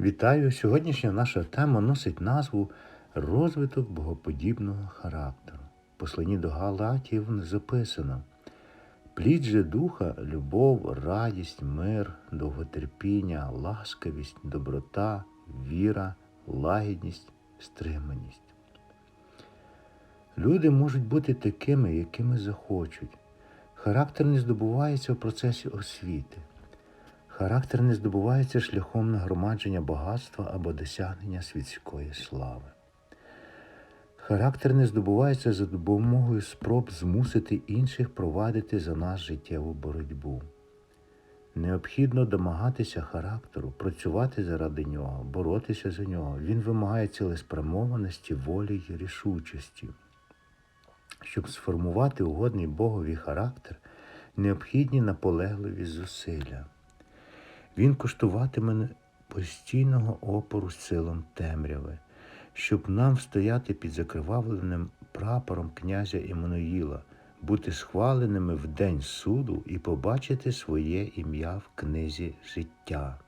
Вітаю! Сьогоднішня наша тема носить назву Розвиток богоподібного характеру. В Посланні до Галатів записано Плід же духа, любов, радість, мир, довготерпіння, ласкавість, доброта, віра, лагідність, стриманість. Люди можуть бути такими, якими захочуть. Характер не здобувається в процесі освіти. Характер не здобувається шляхом нагромадження багатства або досягнення світської слави. Характер не здобувається за допомогою спроб змусити інших провадити за нас життєву боротьбу. Необхідно домагатися характеру, працювати заради нього, боротися за нього. Він вимагає цілеспрямованості, волі й рішучості. Щоб сформувати угодний Богові характер, необхідні наполегливі зусилля. Він коштуватиме постійного опору силам темряви, щоб нам стояти під закривавленим прапором князя Іммануїла, бути схваленими в день суду і побачити своє ім'я в книзі життя.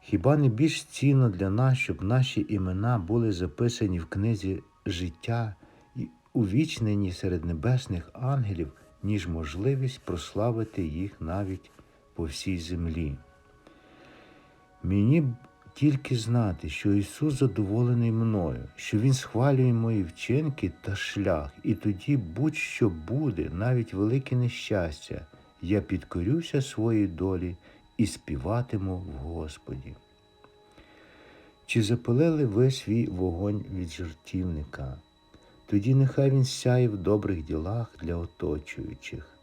Хіба не більш цінно для нас, щоб наші імена були записані в книзі життя і увічнені серед небесних ангелів, ніж можливість прославити їх навіть по всій землі. Мені б тільки знати, що Ісус задоволений мною, що Він схвалює мої вчинки та шлях, і тоді будь-що буде, навіть велике нещастя, я підкорюся своїй долі і співатиму в Господі. Чи запалили ви свій вогонь від жертівника? Тоді нехай він сяє в добрих ділах для оточуючих.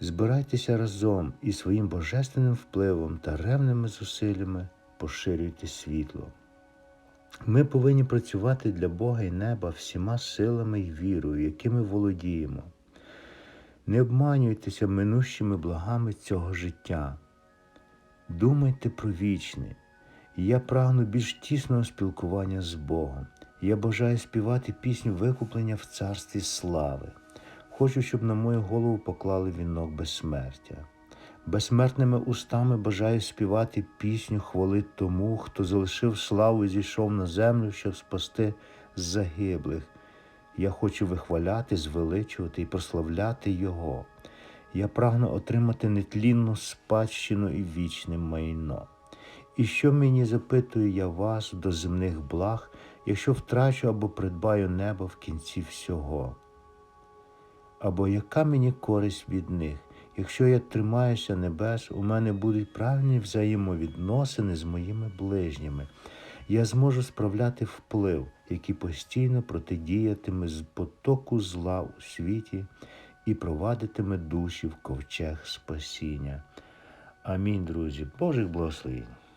Збирайтеся разом і своїм божественним впливом та ревними зусиллями поширюйте світло. Ми повинні працювати для Бога і неба всіма силами і вірою, якими володіємо. Не обманюйтеся минущими благами цього життя. Думайте про вічне. Я прагну більш тісного спілкування з Богом. Я бажаю співати пісню викуплення в царстві слави. Хочу, щоб на мою голову поклали вінок безсмертя. Безсмертними устами бажаю співати пісню хвали тому, хто залишив славу і зійшов на землю, щоб спасти загиблих. Я хочу вихваляти, звеличувати і прославляти Його. Я прагну отримати нетлінну спадщину і вічне майно. І що мені запитую я вас до земних благ, якщо втрачу або придбаю небо в кінці всього? Або яка мені користь від них? Якщо я тримаюся небес, у мене будуть правильні взаємовідносини з моїми ближніми. Я зможу справляти вплив, який постійно протидіятиме з потоку зла у світі і провадитиме душі в ковчег спасіння. Амінь, друзі, Божих благословень!